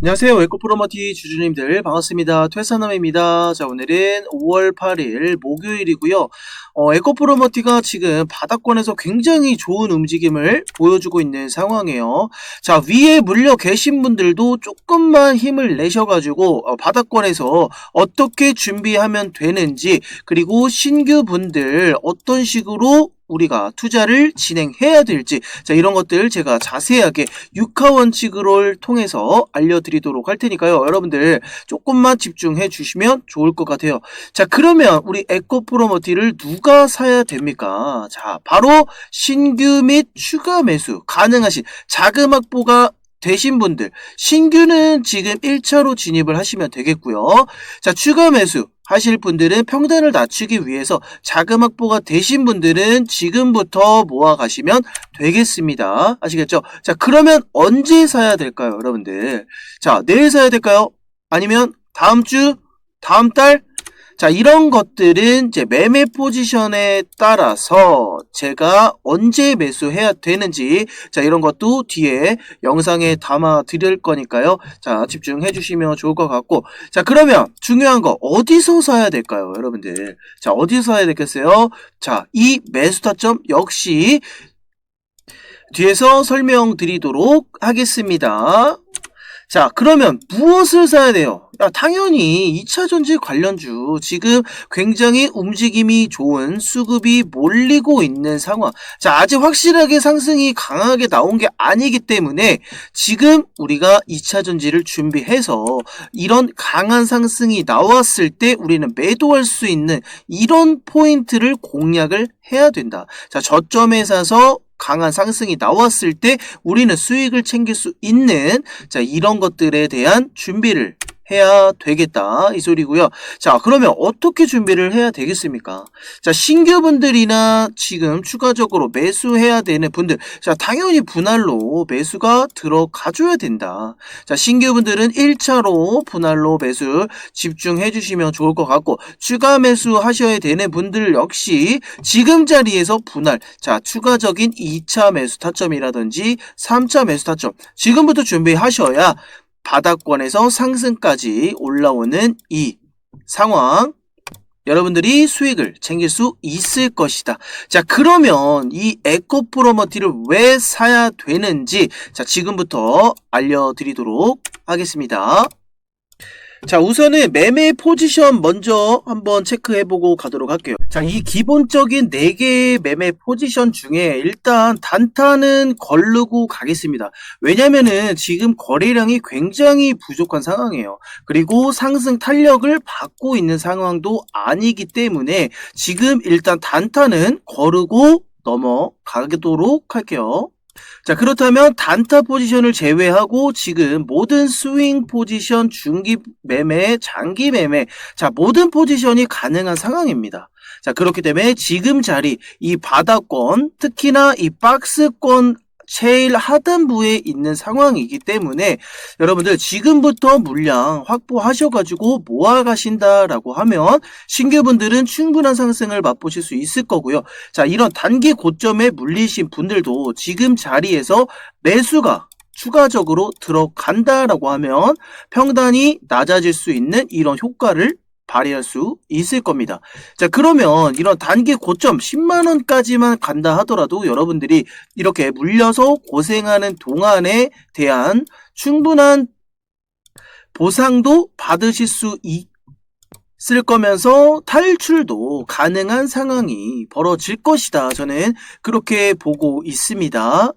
안녕하세요. 에코프로머티 주주님들 반갑습니다. 퇴사남입니다. 자, 오늘은 5월 8일 목요일이고요. 어, 에코 프로머티가 지금 바닥권에서 굉장히 좋은 움직임을 보여주고 있는 상황이에요. 자, 위에 물려 계신 분들도 조금만 힘을 내셔가지고 어, 바닥권에서 어떻게 준비하면 되는지 그리고 신규 분들 어떤 식으로 우리가 투자를 진행해야 될지 자 이런 것들 제가 자세하게 육하 원칙을 통해서 알려드리도록 할 테니까요. 여러분들 조금만 집중해 주시면 좋을 것 같아요. 자 그러면 우리 에코 프로머티를 누가 사야 됩니까? 자 바로 신규 및 추가 매수 가능하신 자금 확보가 되신 분들. 신규는 지금 1차로 진입을 하시면 되겠고요. 자 추가 매수 하실 분들은 평단을 낮추기 위해서 자금 확보가 되신 분들은 지금부터 모아 가시면 되겠습니다. 아시겠죠? 자, 그러면 언제 사야 될까요, 여러분들? 자, 내일 사야 될까요? 아니면 다음 주, 다음 달? 자, 이런 것들은 이제 매매 포지션에 따라서 제가 언제 매수해야 되는지, 자, 이런 것도 뒤에 영상에 담아 드릴 거니까요. 자, 집중해 주시면 좋을 것 같고. 자, 그러면 중요한 거, 어디서 사야 될까요, 여러분들? 자, 어디서 사야 되겠어요? 자, 이 매수 타점 역시 뒤에서 설명드리도록 하겠습니다. 자, 그러면 무엇을 사야 돼요? 야, 당연히 2차 전지 관련주 지금 굉장히 움직임이 좋은 수급이 몰리고 있는 상황. 자, 아직 확실하게 상승이 강하게 나온 게 아니기 때문에 지금 우리가 2차 전지를 준비해서 이런 강한 상승이 나왔을 때 우리는 매도할 수 있는 이런 포인트를 공략을 해야 된다. 자, 저점에 사서 강한 상승이 나왔을 때 우리는 수익을 챙길 수 있는 자 이런 것들에 대한 준비를 해야 되겠다 이 소리고요. 자 그러면 어떻게 준비를 해야 되겠습니까? 자 신규분들이나 지금 추가적으로 매수해야 되는 분들 자 당연히 분할로 매수가 들어가줘야 된다. 자 신규분들은 1차로 분할로 매수 집중해 주시면 좋을 것 같고 추가 매수 하셔야 되는 분들 역시 지금 자리에서 분할 자 추가적인 2차 매수 타점이라든지 3차 매수 타점 지금부터 준비하셔야 바닥권에서 상승까지 올라오는 이 상황 여러분들이 수익을 챙길 수 있을 것이다. 자, 그러면 이 에코 프로머티를 왜 사야 되는지 자, 지금부터 알려드리도록 하겠습니다. 자, 우선은 매매 포지션 먼저 한번 체크해보고 가도록 할게요. 자, 이 기본적인 4개의 매매 포지션 중에 일단 단타는 걸르고 가겠습니다. 왜냐면은 지금 거래량이 굉장히 부족한 상황이에요. 그리고 상승 탄력을 받고 있는 상황도 아니기 때문에 지금 일단 단타는 거르고 넘어가도록 할게요. 자, 그렇다면 단타 포지션을 제외하고 지금 모든 스윙 포지션, 중기 매매, 장기 매매, 자, 모든 포지션이 가능한 상황입니다. 자, 그렇기 때문에 지금 자리, 이 바닥권, 특히나 이 박스권 제일 하단부에 있는 상황이기 때문에 여러분들 지금부터 물량 확보하셔가지고 모아가신다라고 하면 신규분들은 충분한 상승을 맛보실 수 있을 거고요. 자, 이런 단기 고점에 물리신 분들도 지금 자리에서 매수가 추가적으로 들어간다라고 하면 평단이 낮아질 수 있는 이런 효과를 발휘할 수 있을 겁니다. 자, 그러면 이런 단기 고점 10만원까지만 간다 하더라도 여러분들이 이렇게 물려서 고생하는 동안에 대한 충분한 보상도 받으실 수 있을 거면서 탈출도 가능한 상황이 벌어질 것이다. 저는 그렇게 보고 있습니다.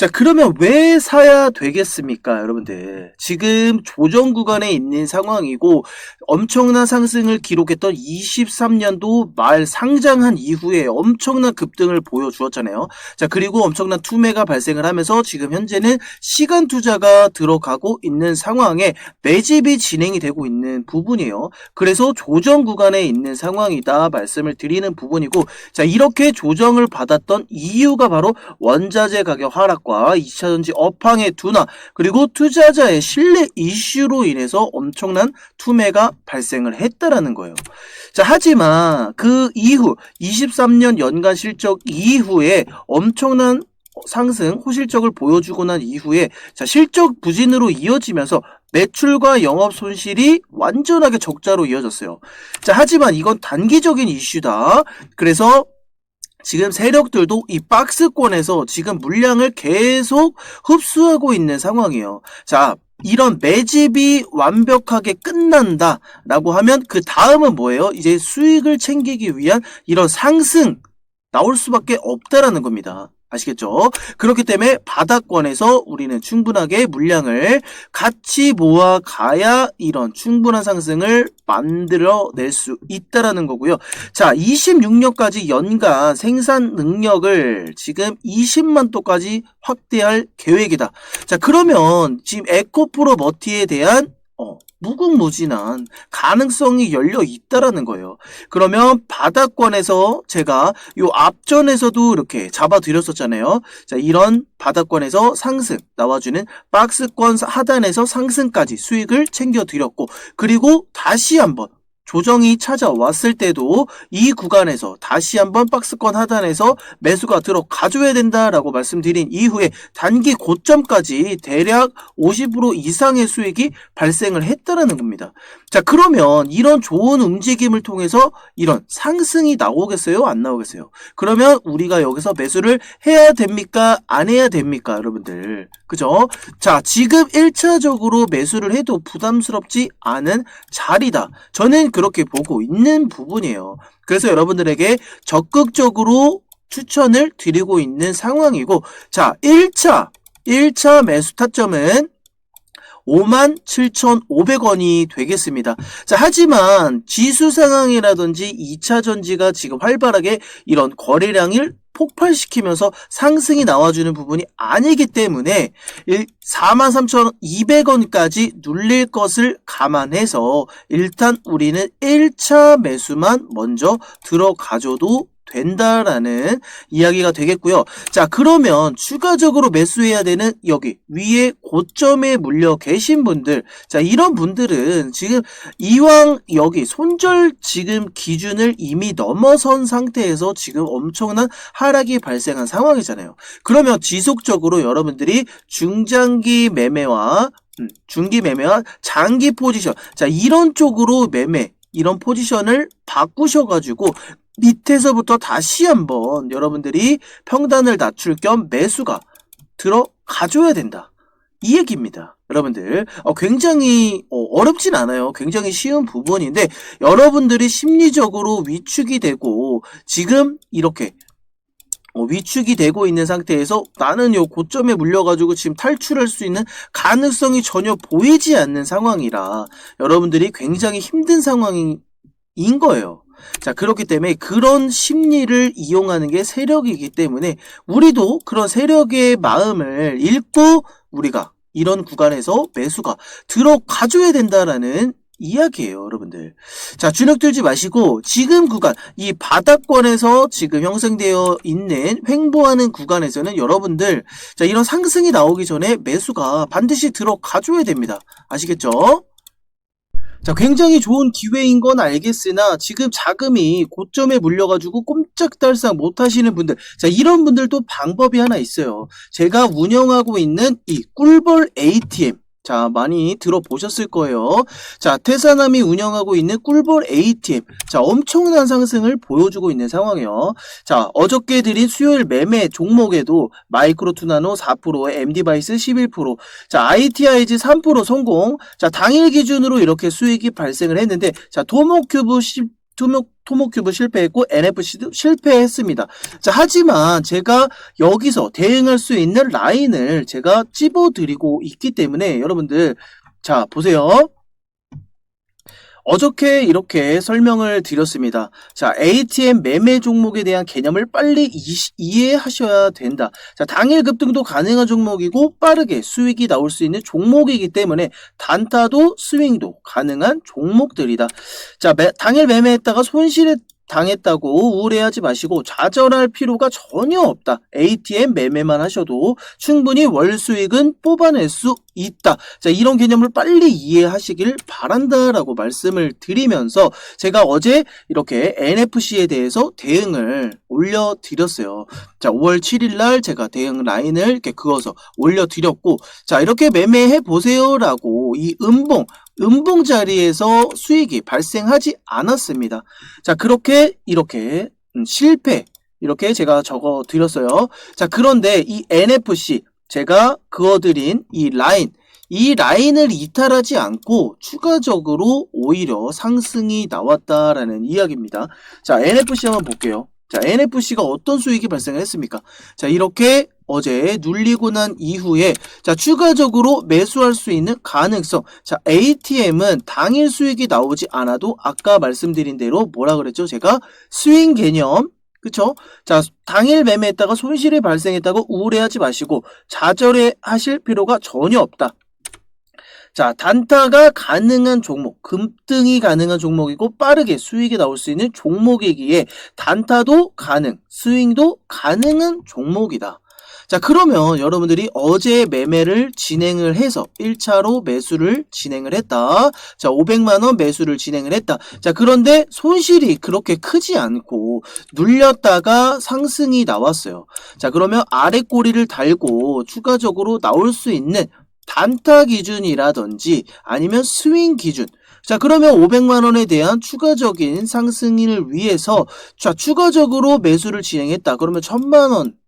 자, 그러면 왜 사야 되겠습니까, 여러분들? 지금 조정 구간에 있는 상황이고 엄청난 상승을 기록했던 23년도 말 상장한 이후에 엄청난 급등을 보여주었잖아요. 자, 그리고 엄청난 투매가 발생을 하면서 지금 현재는 시간 투자가 들어가고 있는 상황에 매집이 진행이 되고 있는 부분이에요. 그래서 조정 구간에 있는 상황이다 말씀을 드리는 부분이고 자, 이렇게 조정을 받았던 이유가 바로 원자재 가격 하락과 2차전지 업황의 둔화 그리고 투자자의 신뢰 이슈로 인해서 엄청난 투매가 발생을 했다라는 거예요. 자, 하지만 그 이후 23년 연간 실적 이후에 엄청난 상승 호실적을 보여주고 난 이후에 자 실적 부진으로 이어지면서 매출과 영업 손실이 완전하게 적자로 이어졌어요. 자 하지만 이건 단기적인 이슈다. 그래서 지금 세력들도 이 박스권에서 지금 물량을 계속 흡수하고 있는 상황이에요. 자, 이런 매집이 완벽하게 끝난다 라고 하면 그 다음은 뭐예요? 이제 수익을 챙기기 위한 이런 상승 나올 수밖에 없다라는 겁니다. 아시겠죠? 그렇기 때문에 바닥권에서 우리는 충분하게 물량을 같이 모아 가야 이런 충분한 상승을 만들어낼 수 있다라는 거고요. 자, 26년까지 연간 생산 능력을 지금 20만 to까지 확대할 계획이다. 자, 그러면 지금 에코프로 머티에 대한 어, 무궁무진한 가능성이 열려 있다라는 거예요. 그러면 바닥권에서 제가 요 앞전에서도 이렇게 잡아드렸었잖아요. 자, 이런 바닥권에서 상승 나와주는 박스권 하단에서 상승까지 수익을 챙겨드렸고, 그리고 다시 한번 조정이 찾아왔을 때도 이 구간에서 다시 한번 박스권 하단에서 매수가 들어가줘야 된다라고 말씀드린 이후에 단기 고점까지 대략 50% 이상의 수익이 발생을 했다라는 겁니다. 자, 그러면 이런 좋은 움직임을 통해서 이런 상승이 나오겠어요? 안 나오겠어요? 그러면 우리가 여기서 매수를 해야 됩니까? 안 해야 됩니까? 여러분들. 그죠? 자, 지금 1차적으로 매수를 해도 부담스럽지 않은 자리다. 저는 그 렇게 보고 있는 부분이에요. 그래서 여러분들에게 적극적으로 추천을 드리고 있는 상황이고, 자, 1차, 1차 매수 타점은 57,500원이 되겠습니다. 자, 하지만 지수 상황이라든지 2차 전지가 지금 활발하게 이런 거래량을 폭발시키면서 상승이 나와주는 부분이 아니기 때문에 43,200원까지 눌릴 것을 감안해서 일단 우리는 1차 매수만 먼저 들어가줘도 된다라는 이야기가 되겠고요. 자, 그러면 추가적으로 매수해야 되는 여기 위에 고점에 물려 계신 분들, 자, 이런 분들은 지금 이왕 여기 손절 지금 기준을 이미 넘어선 상태에서 지금 엄청난 하락이 발생한 상황이잖아요. 그러면 지속적으로 여러분들이 중장기 매매와 음, 중기 매매와 장기 포지션, 자, 이런 쪽으로 매매, 이런 포지션을 바꾸셔가지고 밑에서부터 다시 한번 여러분들이 평단을 낮출 겸 매수가 들어가줘야 된다. 이 얘기입니다. 여러분들 어, 굉장히 어, 렵진 않아요. 굉장히 쉬운 부분인데 여러분들이 심리적으로 위축이 되고 지금 이렇게 어, 위축이 되고 있는 상태에서 나는 요 고점에 물려가지고 지금 탈출할 수 있는 가능성이 전혀 보이지 않는 상황이라 여러분들이 굉장히 힘든 상황 인 거예요. 자, 그렇기 때문에 그런 심리를 이용하는 게 세력이기 때문에 우리도 그런 세력의 마음을 읽고 우리가 이런 구간에서 매수가 들어가줘야 된다라는 이야기예요, 여러분들. 자, 주눅 들지 마시고 지금 구간, 이 바닥권에서 지금 형성되어 있는 횡보하는 구간에서는 여러분들 자, 이런 상승이 나오기 전에 매수가 반드시 들어가줘야 됩니다. 아시겠죠? 자, 굉장히 좋은 기회인 건 알겠으나 지금 자금이 고점에 물려가지고 꼼짝달싹 못 하시는 분들, 자, 이런 분들도 방법이 하나 있어요. 제가 운영하고 있는 이 꿀벌 ATM. 자, 많이 들어보셨을 거예요. 자, 태사남이 운영하고 있는 꿀벌 ATM. 자, 엄청난 상승을 보여주고 있는 상황이에요. 자, 어저께 드린 수요일 매매 종목에도 마이크로 투나노 4%, MD바이스 11%, 자, ITIG 3% 성공. 자, 당일 기준으로 이렇게 수익이 발생을 했는데, 자, 도모큐브 10, 토모, 토모큐브 실패했고 NFC도 실패했습니다. 자, 하지만 제가 여기서 대응할 수 있는 라인을 제가 찝어드리고 있기 때문에 여러분들 자 보세요. 어저께 이렇게 설명을 드렸습니다. 자, ATM 매매 종목에 대한 개념을 빨리 이, 이해하셔야 된다. 자, 당일 급등도 가능한 종목이고 빠르게 수익이 나올 수 있는 종목이기 때문에 단타도 스윙도 가능한 종목들이다. 자, 매, 당일 매매했다가 손실했 당했다고 우울해하지 마시고 좌절할 필요가 전혀 없다. ATM 매매만 하셔도 충분히 월 수익은 뽑아낼 수 있다. 자, 이런 개념을 빨리 이해하시길 바란다라고 말씀을 드리면서 제가 어제 이렇게 NFC에 대해서 대응을 올려드렸어요. 자, 5월 7일 날 제가 대응 라인을 이렇게 그어서 올려드렸고, 자, 이렇게 매매해 보세요라고 이 음봉, 음봉 자리에서 수익이 발생하지 않았습니다. 자, 그렇게 이렇게 음, 실패 이렇게 제가 적어 드렸어요. 자, 그런데 이 NFC 제가 그어드린 이 라인 이 라인을 이탈하지 않고 추가적으로 오히려 상승이 나왔다라는 이야기입니다. 자, NFC 한번 볼게요. 자, NFC가 어떤 수익이 발생을 했습니까? 자, 이렇게 어제 눌리고 난 이후에 자, 추가적으로 매수할 수 있는 가능성. 자, ATM은 당일 수익이 나오지 않아도 아까 말씀드린 대로 뭐라 그랬죠? 제가 스윙 개념 그쵸? 자, 당일 매매했다가 손실이 발생했다고 우울해하지 마시고 좌절해 하실 필요가 전혀 없다. 자, 단타가 가능한 종목, 금등이 가능한 종목이고 빠르게 수익이 나올 수 있는 종목이기에 단타도 가능, 스윙도 가능한 종목이다. 자, 그러면 여러분들이 어제 매매를 진행을 해서 1차로 매수를 진행을 했다. 자, 500만원 매수를 진행을 했다. 자, 그런데 손실이 그렇게 크지 않고 눌렸다가 상승이 나왔어요. 자, 그러면 아래 꼬리를 달고 추가적으로 나올 수 있는 단타 기준이라든지 아니면 스윙 기준. 자, 그러면 500만 원에 대한 추가적인 상승을 위해서 자, 추가적으로 매수를 진행했다. 그러면 1000만 원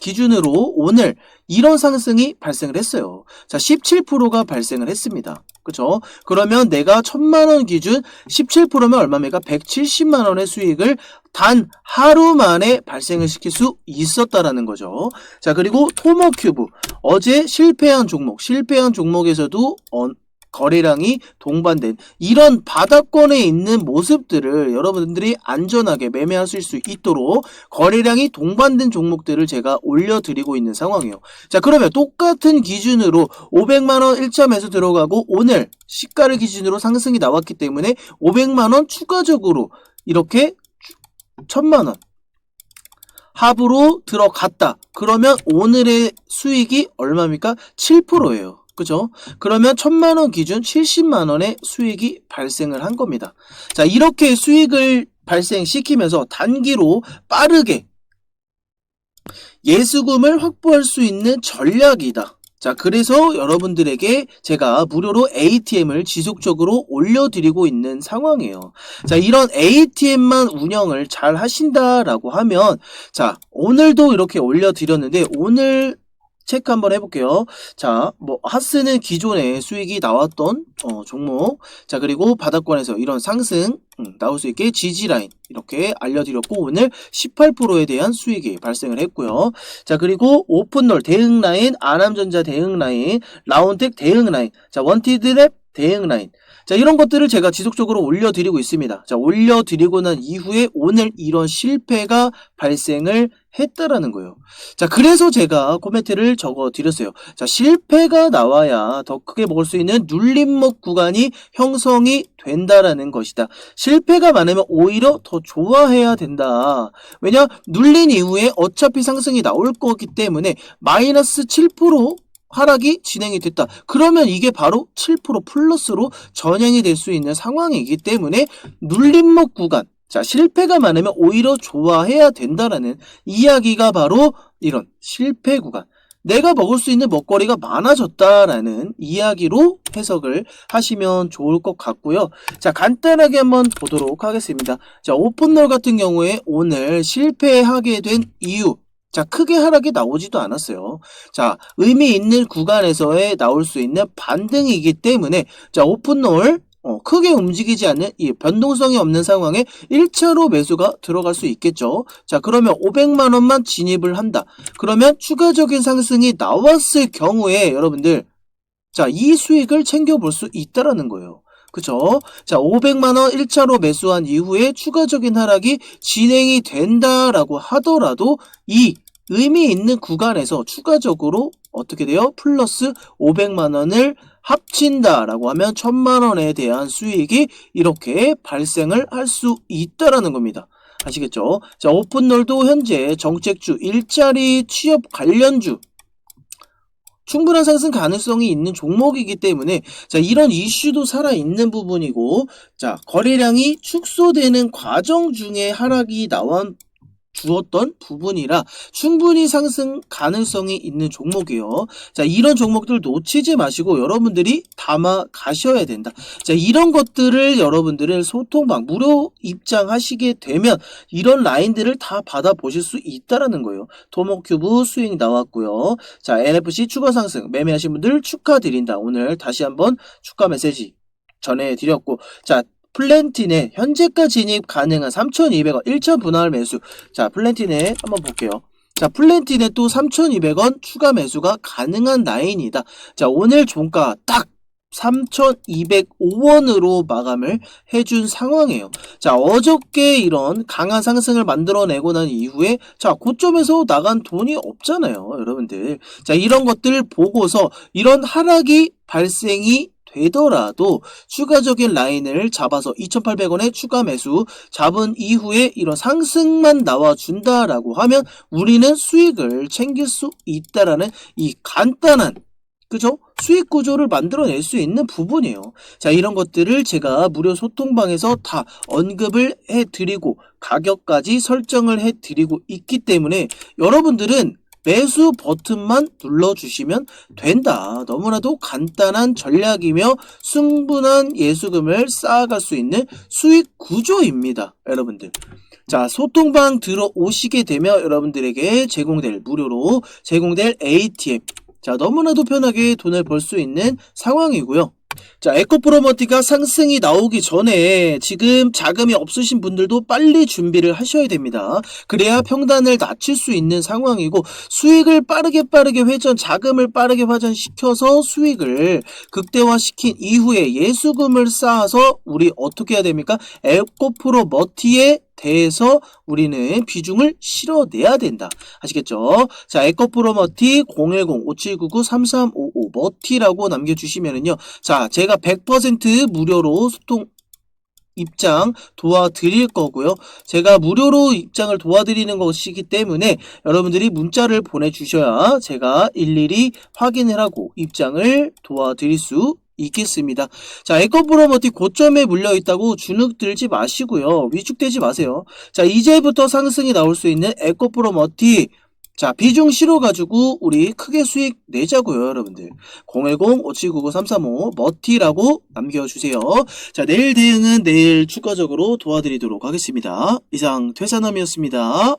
기준으로 오늘 이런 상승이 발생을 했어요. 자, 17%가 발생을 했습니다. 그죠? 그러면 내가 1000만 원 기준 17%면 얼마입니까? 170만 원의 수익을 단 하루 만에 발생을 시킬 수 있었다라는 거죠. 자, 그리고 토머큐브. 어제 실패한 종목, 실패한 종목에서도 어, 거래량이 동반된 이런 바닥권에 있는 모습들을 여러분들이 안전하게 매매하실 수 있도록 거래량이 동반된 종목들을 제가 올려드리고 있는 상황이에요. 자 그러면 똑같은 기준으로 500만원 1차 매수 들어가고 오늘 시가를 기준으로 상승이 나왔기 때문에 500만원 추가적으로 이렇게 1000만원 합으로 들어갔다. 그러면 오늘의 수익이 얼마입니까? 7%예요. 그죠? 그러면 천만 원 기준 70만 원의 수익이 발생을 한 겁니다. 자, 이렇게 수익을 발생시키면서 단기로 빠르게 예수금을 확보할 수 있는 전략이다. 자, 그래서 여러분들에게 제가 무료로 ATM을 지속적으로 올려드리고 있는 상황이에요. 자, 이런 ATM만 운영을 잘 하신다라고 하면, 자, 오늘도 이렇게 올려드렸는데, 오늘 체크 한번 해볼게요. 자, 뭐 하스는 기존에 수익이 나왔던 어, 종목. 자, 그리고 바닥권에서 이런 상승 음, 나올 수 있게 지지 라인 이렇게 알려드렸고 오늘 18%에 대한 수익이 발생을 했고요. 자, 그리고 오픈롤 대응 라인, 아남전자 대응 라인, 라운텍 대응 라인, 자 원티드랩 대응 라인. 자, 이런 것들을 제가 지속적으로 올려드리고 있습니다. 자, 올려드리고 난 이후에 오늘 이런 실패가 발생을 했다라는 거예요. 자, 그래서 제가 코멘트를 적어 드렸어요. 자, 실패가 나와야 더 크게 먹을 수 있는 눌림목 구간이 형성이 된다라는 것이다. 실패가 많으면 오히려 더 좋아해야 된다. 왜냐? 눌린 이후에 어차피 상승이 나올 거기 때문에 마이너스 7% 하락이 진행이 됐다. 그러면 이게 바로 7% 플러스로 전향이 될 수 있는 상황이기 때문에 눌림목 구간, 자, 실패가 많으면 오히려 좋아해야 된다라는 이야기가 바로 이런 실패 구간. 내가 먹을 수 있는 먹거리가 많아졌다라는 이야기로 해석을 하시면 좋을 것 같고요. 자, 간단하게 한번 보도록 하겠습니다. 자, 오픈롤 같은 경우에 오늘 실패하게 된 이유. 자, 크게 하락이 나오지도 않았어요. 자, 의미 있는 구간에서의 나올 수 있는 반등이기 때문에, 자, 오픈롤, 어, 크게 움직이지 않는 이 변동성이 없는 상황에 1차로 매수가 들어갈 수 있겠죠. 자, 그러면 500만 원만 진입을 한다. 그러면 추가적인 상승이 나왔을 경우에 여러분들 자, 이 수익을 챙겨 볼 수 있다라는 거예요. 그쵸? 자, 500만원 1차로 매수한 이후에 추가적인 하락이 진행이 된다라고 하더라도 이 의미 있는 구간에서 추가적으로 어떻게 돼요? 플러스 500만원을 합친다라고 하면 천만 원에 대한 수익이 이렇게 발생을 할 수 있다라는 겁니다. 아시겠죠? 자, 오픈롤도 현재 정책주, 일자리 취업 관련주 충분한 상승 가능성이 있는 종목이기 때문에 자 이런 이슈도 살아 있는 부분이고 자 거래량이 축소되는 과정 중에 하락이 나와 주었던 부분이라 충분히 상승 가능성이 있는 종목이에요. 자, 이런 종목들 놓치지 마시고 여러분들이 담아 가셔야 된다. 자, 이런 것들을 여러분들은 소통방 무료 입장하시게 되면 이런 라인들을 다 받아 보실 수 있다라는 거예요. 도모큐브 수익 나왔고요. 자, NFC 추가 상승 매매하신 분들 축하드린다. 오늘 다시 한번 축하 메시지 전해드렸고 자, 플랜틴에 현재가 진입 가능한 3,200원 1천 분할 매수 자 플랜틴에 한번 볼게요 자 플랜틴에 또 3,200원 추가 매수가 가능한 라인이다 자 오늘 종가 딱 3,205원으로 마감을 해준 상황이에요. 자, 어저께 이런 강한 상승을 만들어내고 난 이후에, 자, 고점에서 나간 돈이 없잖아요, 여러분들. 자, 이런 것들 보고서 이런 하락이 발생이 되더라도 추가적인 라인을 잡아서 2,800원에 추가 매수 잡은 이후에 이런 상승만 나와준다라고 하면 우리는 수익을 챙길 수 있다라는 이 간단한 그죠? 수익 구조를 만들어낼 수 있는 부분이에요. 자, 이런 것들을 제가 무료 소통방에서 다 언급을 해드리고 가격까지 설정을 해드리고 있기 때문에 여러분들은 매수 버튼만 눌러주시면 된다. 너무나도 간단한 전략이며 충분한 예수금을 쌓아갈 수 있는 수익 구조입니다. 여러분들. 자, 소통방 들어오시게 되면 여러분들에게 제공될, 무료로 제공될 ATM. 자, 너무나도 편하게 돈을 벌 수 있는 상황이고요. 자, 에코프로머티가 상승이 나오기 전에 지금 자금이 없으신 분들도 빨리 준비를 하셔야 됩니다. 그래야 평단을 낮출 수 있는 상황이고 수익을 빠르게 빠르게 회전, 자금을 빠르게 회전시켜서 수익을 극대화시킨 이후에 예수금을 쌓아서 우리 어떻게 해야 됩니까? 에코프로머티에 대해서 우리는 비중을 실어내야 된다. 아시겠죠? 자, 에코프로 머티 010-5799-3355 머티라고 남겨주시면은요. 자, 제가 100% 무료로 소통 입장 도와드릴 거고요. 제가 무료로 입장을 도와드리는 것이기 때문에 여러분들이 문자를 보내주셔야 제가 일일이 확인을 하고 입장을 도와드릴 수 있겠습니다. 자, 에코프로머티 고점에 물려 있다고 주눅 들지 마시고요. 위축되지 마세요. 자, 이제부터 상승이 나올 수 있는 에코프로머티 자, 비중 실어 가지고 우리 크게 수익 내자고요, 여러분들. 010-5799-335 머티라고 남겨주세요. 자, 내일 대응은 내일 추가적으로 도와드리도록 하겠습니다. 이상 퇴사남이었습니다.